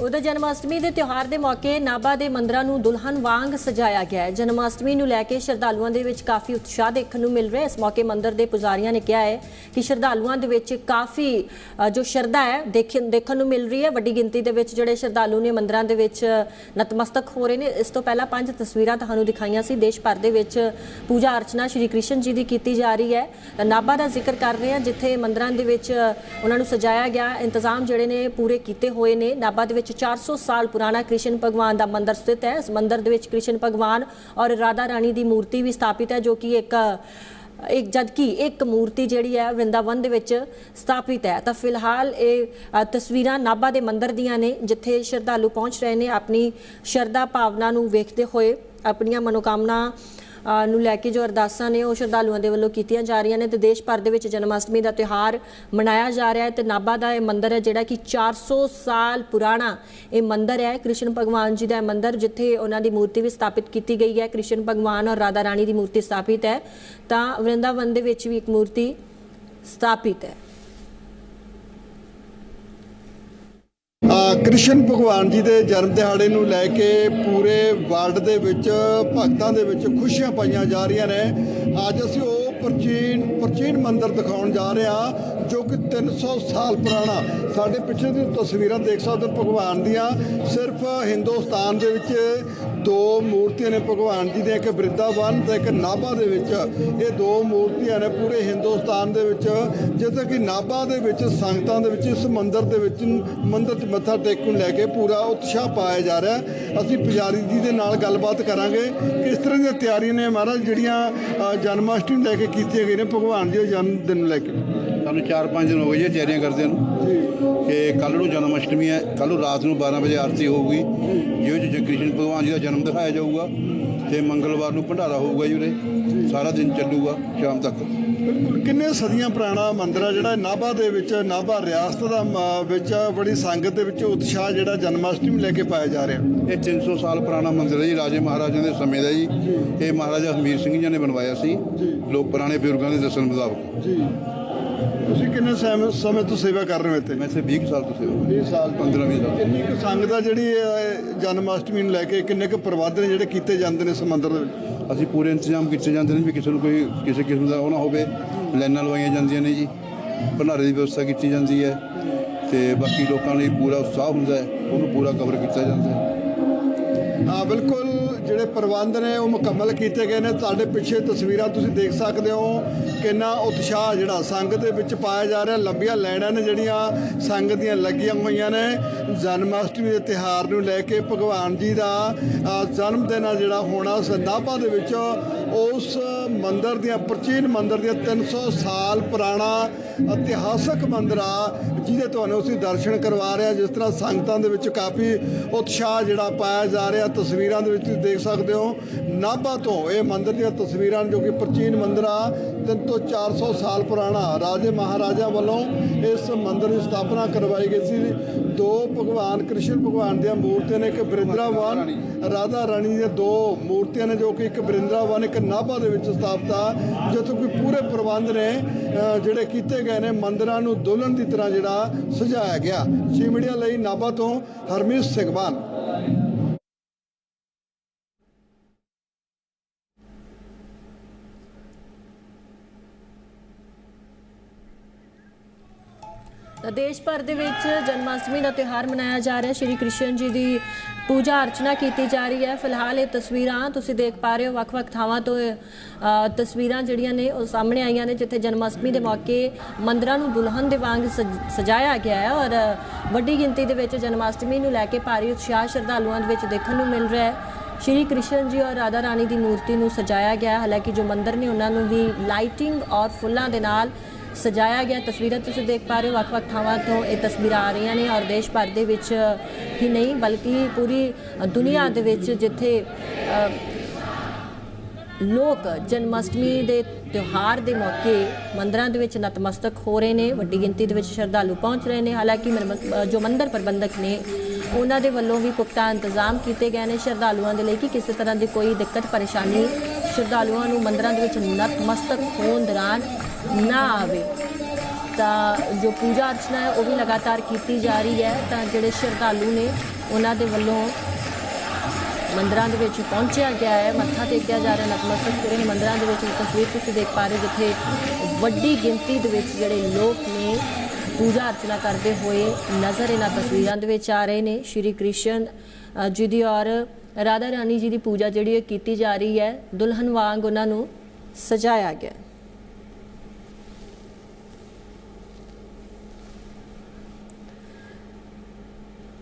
ਉਹਦਾ ਜਨਮਾਸ਼ਟਮੀ ਦੇ ਤਿਉਹਾਰ ਦੇ ਮੌਕੇ ਨਾਭਾ ਦੇ ਮੰਦਰਾਂ ਨੂੰ ਦੁਲਹਨ ਵਾਂਗ ਸਜਾਇਆ ਗਿਆ ਹੈ। ਜਨਮਾਸ਼ਟਮੀ ਨੂੰ ਲੈ ਕੇ ਸ਼ਰਧਾਲੂਆਂ ਦੇ ਵਿੱਚ ਕਾਫੀ ਉਤਸ਼ਾਹ ਦੇਖਣ ਨੂੰ ਮਿਲ ਰਿਹਾ ਹੈ। ਇਸ ਮੌਕੇ ਮੰਦਰ ਦੇ ਪੁਜਾਰੀਆਂ ਨੇ ਕਿਹਾ ਹੈ ਕਿ ਸ਼ਰਧਾਲੂਆਂ ਦੇ ਵਿੱਚ ਕਾਫੀ ਜੋ ਸ਼ਰਧਾ ਹੈ ਦੇਖਣ ਦੇਖਣ ਨੂੰ ਮਿਲ ਰਹੀ ਹੈ। ਵੱਡੀ ਗਿਣਤੀ ਦੇ ਵਿੱਚ ਜਿਹੜੇ ਸ਼ਰਧਾਲੂ ਨੇ ਮੰਦਰਾਂ ਦੇ ਵਿੱਚ ਨਤਮਸਤਕ ਹੋ ਰਹੇ ਨੇ। ਇਸ ਤੋਂ ਪਹਿਲਾਂ ਪੰਜ ਤਸਵੀਰਾਂ ਤੁਹਾਨੂੰ ਦਿਖਾਈਆਂ ਸੀ। ਦੇਸ਼ ਭਰ ਦੇ ਵਿੱਚ ਪੂਜਾ ਅਰਚਨਾ ਸ਼੍ਰੀ ਕ੍ਰਿਸ਼ਨ ਜੀ ਦੀ ਕੀਤੀ ਜਾ ਰਹੀ ਹੈ। ਨਾਭਾ ਦਾ ਜ਼ਿਕਰ ਕਰ ਰਹੇ ਹਾਂ, ਜਿੱਥੇ ਮੰਦਰਾਂ ਦੇ ਵਿੱਚ ਉਹਨਾਂ ਨੂੰ ਸਜਾਇਆ ਗਿਆ। ਇੰਤਜ਼ਾਮ ਜਿਹੜੇ ਨੇ ਪੂਰੇ ਕੀਤੇ ਹੋਏ ਨੇ। ਨਾਭਾ ਦੇ ਵਿੱਚ 400 ਸਾਲ ਪੁਰਾਣਾ ਕ੍ਰਿਸ਼ਨ ਭਗਵਾਨ ਦਾ ਮੰਦਿਰ ਸਥਿਤ ਹੈ। ਇਸ ਮੰਦਿਰ ਦੇ ਵਿੱਚ ਕ੍ਰਿਸ਼ਨ ਭਗਵਾਨ ਔਰ ਰਾਧਾ ਰਾਣੀ ਦੀ ਮੂਰਤੀ ਵੀ ਸਥਾਪਿਤ ਹੈ, ਜੋ ਕਿ ਇੱਕ ਇੱਕ ਜਦਕਿ ਇੱਕ ਮੂਰਤੀ ਜਿਹੜੀ ਹੈ ਵ੍ਰਿੰਦਾਵਨ ਦੇ ਵਿੱਚ ਸਥਾਪਿਤ ਹੈ। ਤਾਂ ਫਿਲਹਾਲ ਇਹ ਤਸਵੀਰਾਂ ਨਾਭਾ ਦੇ ਮੰਦਿਰ ਦੀਆਂ ਨੇ, ਜਿੱਥੇ ਸ਼ਰਧਾਲੂ ਪਹੁੰਚ ਰਹੇ ਨੇ ਆਪਣੀ ਸ਼ਰਧਾ ਭਾਵਨਾ ਨੂੰ ਵੇਖਦੇ ਹੋਏ, ਆਪਣੀਆਂ ਮਨੋਕਾਮਨਾ ਨੂੰ ਲੈ ਕੇ ਜੋ ਅਰਦਾਸਾਂ ਨੇ ਉਹ ਸ਼ਰਧਾਲੂਆਂ ਦੇ ਵੱਲੋਂ ਕੀਤੀਆਂ ਜਾ ਰਹੀਆਂ ਨੇ ਤੇ ਦੇਸ਼ ਭਰ ਦੇ ਵਿੱਚ ਜਨਮਾਸ਼ਟਮੀ ਦਾ ਤਿਉਹਾਰ ਮਨਾਇਆ ਜਾ ਰਿਹਾ ਹੈ ਤੇ ਨਾਭਾ ਦਾ ਇਹ ਮੰਦਿਰ ਹੈ ਜਿਹੜਾ ਕਿ 400 ਸਾਲ ਪੁਰਾਣਾ ਇਹ ਮੰਦਿਰ ਹੈ। ਕ੍ਰਿਸ਼ਨ ਭਗਵਾਨ ਜੀ ਦਾ ਇਹ ਮੰਦਿਰ ਜਿੱਥੇ ਉਹਨਾਂ ਦੀ ਮੂਰਤੀ ਵੀ ਸਥਾਪਿਤ ਕੀਤੀ ਗਈ ਹੈ। ਕ੍ਰਿਸ਼ਨ ਭਗਵਾਨ ਔਰ ਰਾਧਾ ਰਾਣੀ ਦੀ ਮੂਰਤੀ ਸਥਾਪਿਤ ਹੈ। ਤਾਂ ਵਰਿੰਦਾਵਨ ਦੇ ਵਿੱਚ ਵੀ ਇੱਕ ਮੂਰਤੀ ਸਥਾਪਿਤ ਹੈ ਆ ਕ੍ਰਿਸ਼ਨ ਭਗਵਾਨ ਜੀ ਦੇ ਜਨਮ ਦਿਹਾੜੇ ਨੂੰ ਲੈ ਕੇ ਪੂਰੇ ਵਰਲਡ ਦੇ ਵਿੱਚ ਭਗਤਾਂ ਦੇ ਵਿੱਚ ਖੁਸ਼ੀਆਂ ਪਾਈਆਂ ਜਾ ਰਹੀਆਂ ਨੇ। ਅੱਜ ਅਸੀਂ ਉਹ ਪ੍ਰਾਚੀਨ ਪ੍ਰਾਚੀਨ ਮੰਦਿਰ ਦਿਖਾਉਣ ਜਾ ਰਿਹਾ ਜੋ ਕਿ 300 ਸਾਲ ਪੁਰਾਣਾ। ਸਾਡੇ ਪਿੱਛੇ ਦੀ ਤਸਵੀਰਾਂ ਦੇਖ ਸਕਦੇ ਹੋ ਭਗਵਾਨ ਦੀਆਂ। ਸਿਰਫ ਹਿੰਦੁਸਤਾਨ ਦੇ ਵਿੱਚ ਦੋ ਮੂਰਤੀਆਂ ਨੇ ਭਗਵਾਨ ਜੀ ਦੀਆਂ ਇੱਕ ਬ੍ਰਿੰਦਾਵਨ ਤੇ ਇੱਕ ਨਾਭਾ ਦੇ ਵਿੱਚ। ਇਹ ਦੋ ਮੂਰਤੀਆਂ ਨੇ ਪੂਰੇ ਹਿੰਦੁਸਤਾਨ ਦੇ ਵਿੱਚ ਜਿੱਥੇ ਕਿ ਨਾਭਾ ਦੇ ਵਿੱਚ ਸੰਗਤਾਂ ਦੇ ਵਿੱਚ ਇਸ ਮੰਦਿਰ ਦੇ ਵਿੱਚ ਮੰਦਿਰ 'ਚ ਮੱਥਾ ਟੇਕਣ ਲੈ ਕੇ ਪੂਰਾ ਉਤਸ਼ਾਹ ਪਾਇਆ ਜਾ ਰਿਹਾ। ਅਸੀਂ ਪੁਜਾਰੀ ਜੀ ਦੇ ਨਾਲ ਗੱਲਬਾਤ ਕਰਾਂਗੇ। ਕਿਸ ਤਰ੍ਹਾਂ ਦੀਆਂ ਤਿਆਰੀਆਂ ਨੇ ਮਹਾਰਾਜ ਜਿਹੜੀਆਂ ਅ, ਜਨਮਾਸ਼ਟਮੀ ਨੂੰ ਲੈ ਕੇ ਕੀਤੀਆਂ ਗਈਆਂ ਨੇ, ਭਗਵਾਨ ਜੀ ਦੇ ਜਨਮ ਦਿਨ ਨੂੰ ਲੈ ਕੇ। ਸਾਨੂੰ 4-5 ਦਿਨ ਹੋ ਗਏ ਜੀ ਤਿਆਰੀਆਂ ਕਰਦੇ ਨੂੰ। ਕਿ ਕੱਲ ਨੂੰ ਜਨਮ ਅਸ਼ਟਮੀ ਹੈ ਕੱਲ ਨੂੰ ਰਾਤ ਨੂੰ 12 ਵਜੇ ਆਰਤੀ ਹੋਊਗੀ। ਜਿਹਦੇ ਵਿੱਚ ਕ੍ਰਿਸ਼ਨ ਭਗਵਾਨ ਜੀ ਦਾ ਜਨਮ ਦਿਖਾਇਆ ਜਾਊਗਾ ਤੇ ਮੰਗਲਵਾਰ ਨੂੰ ਭੰਡਾਰਾ ਹੋਊਗਾ ਜੀ ਉਰੇ। ਸਾਰਾ ਦਿਨ ਚੱਲੂਗਾ ਸ਼ਾਮ ਤੱਕ। ਬਿਲਕੁਲ ਕਿੰਨੇ ਸਦੀਆਂ ਪੁਰਾਣਾ ਮੰਦਿਰ ਆ ਜਿਹੜਾ ਨਾਭਾ ਦੇ ਵਿੱਚ ਨਾਭਾ ਰਿਆਸਤ ਦਾ ਵਿੱਚ ਬੜੀ ਸੰਗਤ ਦੇ ਵਿੱਚ ਉਤਸ਼ਾਹ ਜਿਹੜਾ ਜਨਮਾਸ਼ਟਮੀ ਨੂੰ ਲੈ ਕੇ ਪਾਇਆ ਜਾ ਰਿਹਾ। ਇਹ 300 ਸਾਲ ਪੁਰਾਣਾ ਮੰਦਿਰ ਹੈ ਜੀ ਰਾਜੇ ਮਹਾਰਾਜਿਆਂ ਦੇ ਸਮੇਂ ਦਾ ਜੀ। ਇਹ ਮਹਾਰਾਜਾ ਹਮੀਰ ਸਿੰਘ ਜੀ ਨੇ ਬਣਵਾਇਆ ਸੀ। ਲੋਕ ਪੁਰਾਣੇ ਬਜ਼ੁਰਗਾਂ ਦੇ ਦੱਸਣ ਮੁਤਾਬਕ। ਜੀ। ਤੁਸੀਂ ਕਿੰਨੇ ਸਮੇਂ ਸਮੇਂ ਤੋਂ ਸੇਵਾ ਕਰ ਰਹੇ ਹੋ ਇੱਥੇ? ਮੈਂ ਇੱਥੇ 20 ਕੁ ਸਾਲ ਤੋਂ ਸੇਵਾ 20 ਸਾਲ 15 20 ਸਾਲ ਕਿੰਨੀ ਕੁ ਸੰਗਤ ਆ ਜਿਹੜੀ ਇਹ ਜਨਮਾਸ਼ਟਮੀ ਨੂੰ ਲੈ ਕੇ ਕਿੰਨੇ ਕੁ ਪ੍ਰਬੰਧ ਨੇ ਜਿਹੜੇ ਕੀਤੇ ਜਾਂਦੇ ਨੇ ਇਸ ਮੰਦਿਰ ਦੇ ਵਿੱਚ? ਅਸੀਂ ਪੂਰੇ ਇੰਤਜ਼ਾਮ ਕੀਤੇ ਜਾਂਦੇ ਨੇ ਵੀ ਕਿਸੇ ਨੂੰ ਕੋਈ ਕਿਸੇ ਕਿਸਮ ਦਾ ਉਹ ਨਾ ਹੋਵੇ। ਲਾਈਨਾਂ ਲਵਾਈਆਂ ਜਾਂਦੀਆਂ ਨੇ ਜੀ। ਭੰਡਾਰੇ ਦੀ ਵਿਵਸਥਾ ਕੀਤੀ ਜਾਂਦੀ ਹੈ। ਤੇ ਬਾਕੀ ਲੋਕਾਂ ਲਈ ਪੂਰਾ ਉਤਸ਼ਾਹ ਹੁੰਦਾ ਹੈ। ਉਹਨੂੰ ਪੂਰਾ ਕਵਰ ਕੀਤਾ ਜਾਂਦਾ ਹੈ। ਹਾਂ ਬਿਲਕੁਲ ਜਿਹੜੇ ਪ੍ਰਬੰਧ ਨੇ ਉਹ ਮੁਕੰਮਲ ਕੀਤੇ ਗਏ ਨੇ। ਤੁਹਾਡੇ ਪਿੱਛੇ ਤਸਵੀਰਾਂ ਤੁਸੀਂ ਦੇਖ ਸਕਦੇ ਹੋ ਕਿੰਨਾ ਉਤਸ਼ਾਹ ਜਿਹੜਾ ਸੰਗਤ ਦੇ ਵਿੱਚ ਪਾਇਆ ਜਾ ਰਿਹਾ। ਲੰਬੀਆਂ ਲਾਈਨਾਂ ਨੇ ਜਿਹੜੀਆਂ ਸੰਗਤ ਦੀਆਂ ਲੱਗੀਆਂ ਹੋਈਆਂ ਨੇ। ਜਨਮਾਸ਼ਟਮੀ ਦੇ ਤਿਹਾਰ ਨੂੰ ਲੈ ਕੇ ਭਗਵਾਨ ਜੀ ਦਾ ਜਨਮ ਦਿਨ ਆ ਜਿਹੜਾ ਹੋਣਾ ਨਾਭਾ ਦੇ ਵਿੱਚ, ਉਸ ਮੰਦਰ ਦੀਆਂ, ਪ੍ਰਾਚੀਨ ਮੰਦਰ ਦੀਆਂ 300 ਸਾਲ ਪੁਰਾਣਾ ਇਤਿਹਾਸਕ ਮੰਦਰ ਆ, ਜਿਹਦੇ ਤੁਹਾਨੂੰ ਅਸੀਂ ਦਰਸ਼ਨ ਕਰਵਾ ਰਹੇ ਹਾਂ। ਜਿਸ ਤਰ੍ਹਾਂ ਸੰਗਤਾਂ ਦੇ ਵਿੱਚ ਕਾਫੀ ਉਤਸ਼ਾਹ ਜਿਹੜਾ ਪਾਇਆ ਜਾ ਰਿਹਾ। ਤਸਵੀਰਾਂ ਦੇ ਵਿੱਚ ਤੁਸੀਂ ਦੇਖ ਸਕਦੇ ਹੋ। ਨਾਭਾ ਤੋਂ ਇਹ ਮੰਦਿਰ ਦੀਆਂ ਤਸਵੀਰਾਂ ਜੋ ਕਿ ਪ੍ਰਾਚੀਨ ਮੰਦਿਰ ਆ, ਤਿੰਨ ਤੋਂ 400 ਸਾਲ ਪੁਰਾਣਾ। ਰਾਜੇ ਮਹਾਰਾਜਾ ਵੱਲੋਂ ਇਸ ਮੰਦਿਰ ਦੀ ਸਥਾਪਨਾ ਕਰਵਾਈ ਗਈ ਸੀ। ਦੋ ਭਗਵਾਨ, ਕ੍ਰਿਸ਼ਨ ਭਗਵਾਨ ਦੀਆਂ ਮੂਰਤੀਆਂ ਨੇ, ਇੱਕ ਬ੍ਰਿੰਦਾਵਨ, ਰਾਧਾ ਰਾਣੀ ਦੀਆਂ ਦੋ ਮੂਰਤੀਆਂ ਨੇ, ਜੋ ਕਿ ਇੱਕ ਬ੍ਰਿੰਦਾਵਨ, ਇੱਕ ਨਾਭਾ ਦੇ ਵਿੱਚ ਸਥਾਪਿਤ ਆ, ਜਿੱਥੋਂ ਕਿ ਪੂਰੇ ਪ੍ਰਬੰਧ ਨੇ ਜਿਹੜੇ ਕੀਤੇ ਗਏ ਨੇ, ਮੰਦਿਰਾਂ ਨੂੰ ਦੁਲਹਨ ਦੀ ਤਰ੍ਹਾਂ ਜਿਹੜਾ ਸਜਾਇਆ ਗਿਆ। ਸੀ ਮੀਡੀਆ ਲਈ ਨਾਭਾ ਤੋਂ ਹਰਮੀਤ ਸਿੰਘਵਾਨ ਦੇਸ਼ ਭਰ ਦੇ ਵਿੱਚ ਜਨਮਾਸ਼ਟਮੀ ਦਾ ਤਿਉਹਾਰ ਮਨਾਇਆ ਜਾ ਰਿਹਾ ਹੈ। ਸ਼੍ਰੀ ਕ੍ਰਿਸ਼ਨ ਜੀ ਦੀ ਪੂਜਾ ਅਰਚਨਾ ਕੀਤੀ ਜਾ ਰਹੀ ਹੈ। ਫਿਲਹਾਲ ਇਹ ਤਸਵੀਰਾਂ ਤੁਸੀਂ ਦੇਖ ਪਾ ਰਹੇ ਹੋ। ਵੱਖ-ਵੱਖ ਥਾਵਾਂ ਤੋਂ ਤਸਵੀਰਾਂ ਜਿਹੜੀਆਂ ਨੇ ਉਹ ਸਾਹਮਣੇ ਆਈਆਂ ਨੇ, ਜਿੱਥੇ ਜਨਮਾਸ਼ਟਮੀ ਦੇ ਮੌਕੇ ਮੰਦਰਾਂ ਨੂੰ ਦੁਲਹਨ ਦੇ ਵਾਂਗ ਸਜ- ਸਜਾਇਆ ਗਿਆ ਹੈ ਔਰ ਵੱਡੀ ਗਿਣਤੀ ਦੇ ਵਿੱਚ ਜਨਮਾਸ਼ਟਮੀ ਨੂੰ ਲੈ ਕੇ ਭਾਰੀ ਉਤਸ਼ਾਹ ਸ਼ਰਧਾਲੂਆਂ ਦੇ ਵਿੱਚ ਦੇਖਣ ਨੂੰ ਮਿਲ ਰਿਹਾ ਹੈ। ਸ਼੍ਰੀ ਕ੍ਰਿਸ਼ਨ ਜੀ ਔਰ ਰਾਧਾ ਰਾਣੀ ਦੀ ਮੂਰਤੀ ਨੂੰ ਸਜਾਇਆ ਗਿਆ ਹਾਲਾਂਕਿ ਜੋ ਮੰਦਰ ਨੇ ਉਹਨਾਂ ਨੂੰ ਵੀ ਲਾਈਟਿੰਗ ਔਰ ਫੁੱਲਾਂ ਦੇ ਨਾਲ ਸਜਾਇਆ ਗਿਆ ਤਸਵੀਰਾਂ ਤੁਸੀਂ ਦੇਖ ਪਾ ਰਹੇ ਹੋ ਵੱਖ-ਵੱਖ ਥਾਵਾਂ ਤੋਂ ਇਹ ਤਸਵੀਰਾਂ ਆ ਰਹੀਆਂ ਨੇ ਔਰ ਦੇਸ਼ ਭਰ ਦੇ ਵਿੱਚ ਹੀ ਨਹੀਂ ਬਲਕਿ ਪੂਰੀ ਦੁਨੀਆ ਦੇ ਵਿੱਚ ਜਿੱਥੇ ਅ, ਲੋਕ ਜਨਮਾਸ਼ਟਮੀ ਦੇ ਤਿਉਹਾਰ ਦੇ ਮੌਕੇ ਮੰਦਰਾਂ ਦੇ ਵਿੱਚ ਨਤਮਸਤਕ ਹੋ ਰਹੇ ਨੇ, ਵੱਡੀ ਗਿਣਤੀ ਦੇ ਵਿੱਚ ਸ਼ਰਧਾਲੂ ਪਹੁੰਚ ਰਹੇ ਨੇ। ਹਾਲਾਂਕਿ ਮਰਮ- ਜੋ ਮੰਦਰ ਪ੍ਰਬੰਧਕ ਨੇ, ਉਹਨਾਂ ਦੇ ਵੱਲੋਂ ਵੀ ਪੁਖਤਾ ਇੰਤਜ਼ਾਮ ਕੀਤੇ ਗਏ ਨੇ। ਸ਼ਰਧਾਲੂਆਂ ਦੇ ਲਈ ਕਿ ਕਿਸੇ ਤਰ੍ਹਾਂ ਦੀ ਕੋਈ ਦਿੱਕਤ, ਪਰੇਸ਼ਾਨੀ? ਸ਼ਰਧਾਲੂਆਂ ਨੂੰ ਮੰਦਰਾਂ ਦੇ ਵਿੱਚ ਨਤਮਸਤਕ ਹੋਣ ਦੌਰਾਨ ਨਾ ਆਵੇ। ਤਾਂ ਜੋ ਪੂਜਾ ਅਰਚਨਾ ਹੈ, ਉਹ ਵੀ ਲਗਾਤਾਰ ਕੀਤੀ ਜਾ ਰਹੀ ਹੈ। ਤਾਂ ਜਿਹੜੇ ਸ਼ਰਧਾਲੂ ਨੇ, ਉਹਨਾਂ ਦੇ ਵੱਲੋਂ ਮੰਦਰਾਂ ਦੇ ਵਿੱਚ ਪਹੁੰਚਿਆ ਗਿਆ ਹੈ। ਮੱਥਾ ਟੇਕਿਆ ਜਾ ਰਿਹਾ ਨਤਮਸਤਕ ਹੋ। ਰਹੇ ਨੇ ਮੰਦਰਾਂ ਦੇ ਵਿੱਚ ਤਸਵੀਰ ਤੁਸੀਂ ਦੇਖ ਪਾ ਰਹੇ ਜਿੱਥੇ ਵੱਡੀ ਗਿਣਤੀ ਦੇ ਵਿੱਚ ਜਿਹੜੇ ਲੋਕ ਨੇ ਪੂਜਾ ਅਰਚਨਾ ਕਰਦੇ ਹੋਏ ਨਜ਼ਰ ਇਹਨਾਂ ਤਸਵੀਰਾਂ ਦੇ ਵਿੱਚ ਆ ਰਹੇ ਨੇ। ਸ਼੍ਰੀ ਕ੍ਰਿਸ਼ਨ ਜੀ ਦੀ ਔਰ ਰਾਧਾ ਰਾਣੀ ਜੀ ਦੀ ਪੂਜਾ ਜਿਹੜੀ ਇਹ ਕੀਤੀ ਜਾ ਰਹੀ ਹੈ। ਦੁਲਹਨ ਵਾਂਗ ਉਹਨਾਂ ਨੂੰ ਸਜਾਇਆ ਗਿਆ